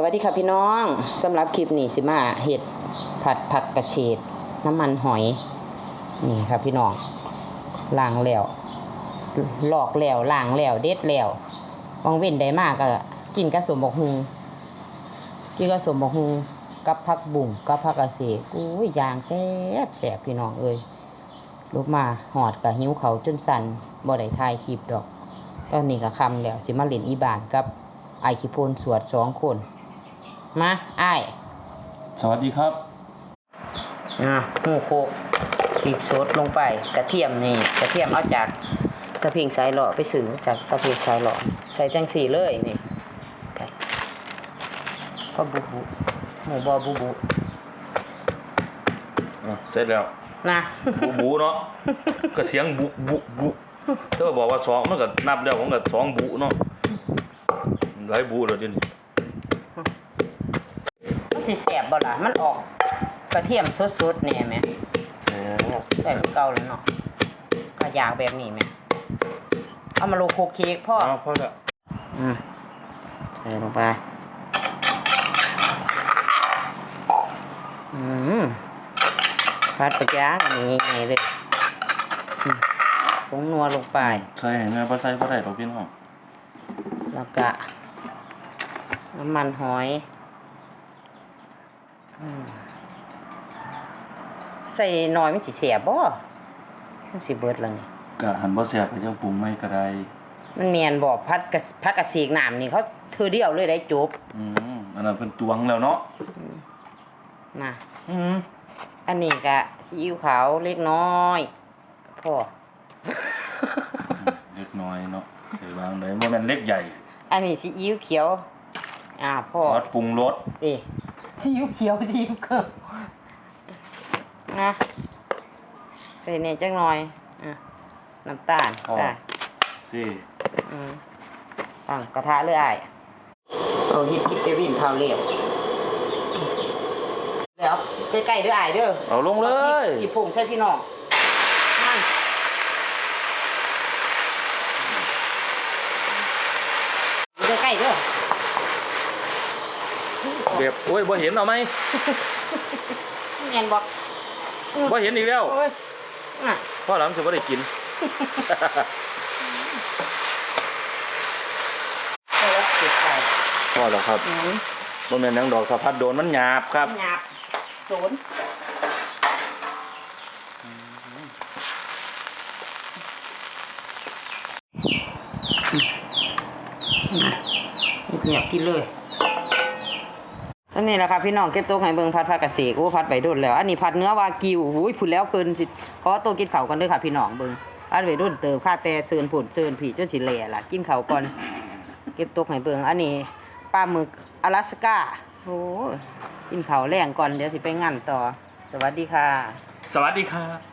สวัสดีค่ะพี่น้องสำหรับคลิปนี้สิมาเห็ดผัดผักกระเฉดน้ำมันหอยนี่ครับพี่น้องล้างแล้วลอกแล้วล้างแล้วเด็ดแล้ววังเว้นได้มากก็กินกระสมบกฮงกินกระสมบกฮงกับผักบุ้งกับผักกระเฉดอุ้ยยางแซ่บแซ่บพี่น้องเอ้ยลุกมาหอดกับหิ้วเขาจนสั่นบ่ได้ถ่ายคลิปดอก ตอนนี้ก็คำแล้วสิมาเล่นอีบานกับไอคิโพนสวดสองคน มาไอ้ายสวัสดีครับอะหูโคกพริกสดลงไปกระเทียมนี่กระเทียมเอาจากตะเพียงสายหล่อไปซื้อจากตะเพียงสายหล่อใส่จังสีเลยนี่ก็บุบุหมูบอบุบุอะเสร็จแล้ว นะบูบูเนาะก็เสียงบุบุบุเธอบอกว่าสองมันก็นับแล้วผมก็สองบุเนาะหลายบุแล้วเดี๋ยวนี้มัน สิแสบบ่ล่ะมันออกกระเทียมสดๆเนี่ยไหมแซ่บใส่เก่าแล้วเนาะก็อยากแบบนี้ไหมเอามาโลโคกเค้กพ่อเอาพอละอืมใส่ลงไป อืมพัดปะจ้างอันนี้ไงเลยอืมผงนัวลงไป ใส่แม่บ่ใส่บ่ได้ดอกพี่น้องแล้วก็น้ำมันหอยอืม ใส่น้อยมันสิเสียบ่มันสิเบิดแล้วนี่ก็หันบ่แซ่บไปจังปรุงไม่ก็ได้มันเมียนบ่พัดกะพักกระสีกน้ำนี่เขาเธอเดียวเลยได้จบ อืมอันนั้นเพิ่นตวงแล้วเนาะนะอืมอันนี้ก็ซีอิ๊วขาวเล็กน้อยพ่อเล็กน้อยเนาะใส่วางได้บ่แม่นเล็กใหญ่ อันนี้ซีอิ๊วเขียวอ่าพ่อซอสปรุงรสเอ๊ะ ซีอิ๊วเขียวซีอิ๊วเขียวนะใส่เนี่ยจังหน่อยอะน้ำตาลใช่สิอืมตั้งกระทะเลยไอ้ายเอาฮิตกินเตวินข้าวเหลวแล้วใกล้ๆเด้วยไอ้ายเด้อ เอาลงเลยสิพุงใช่พี่น้องนั่นอยู่ใกล้ๆเด้อ แบบโอ้ยบ่เห็นเอาไหมแม่นบอกบ่เห็นอีกแล้วโอ้ยอะพ่อหลังจะบ่ได้กินได้แล้วติดไปพอแล้วครับอืมบ่แม่นหยังดอกสะพัดโดนมันหยาบครับ หยาบโซนเงียบๆกินเลย อันนี้แหละครับพี่น้องเก็บต๊ะให้เบิงพัดผักกะเสกโอ้พัดไปโดแล้ว อันนี้พัดเนื้อวากิวอุ้ยพุ่นแล้วเพิ่นสิขอตัวกินข้าวกันด้อค่ะพี่น้องเบิงอันไปโดเติบค่าแต่เซินผุ่นเซินผีจนสิแหล่ล่ะกินข้าวก่อนเก็บต๊ะให้เบิงอันนี้ปลาหมึกอลาสก้าโอ้ยกินข้าวแรงก่อนเดี๋ยวสิไปงานต่อ สวัสดีค่ะ สวัสดีครับ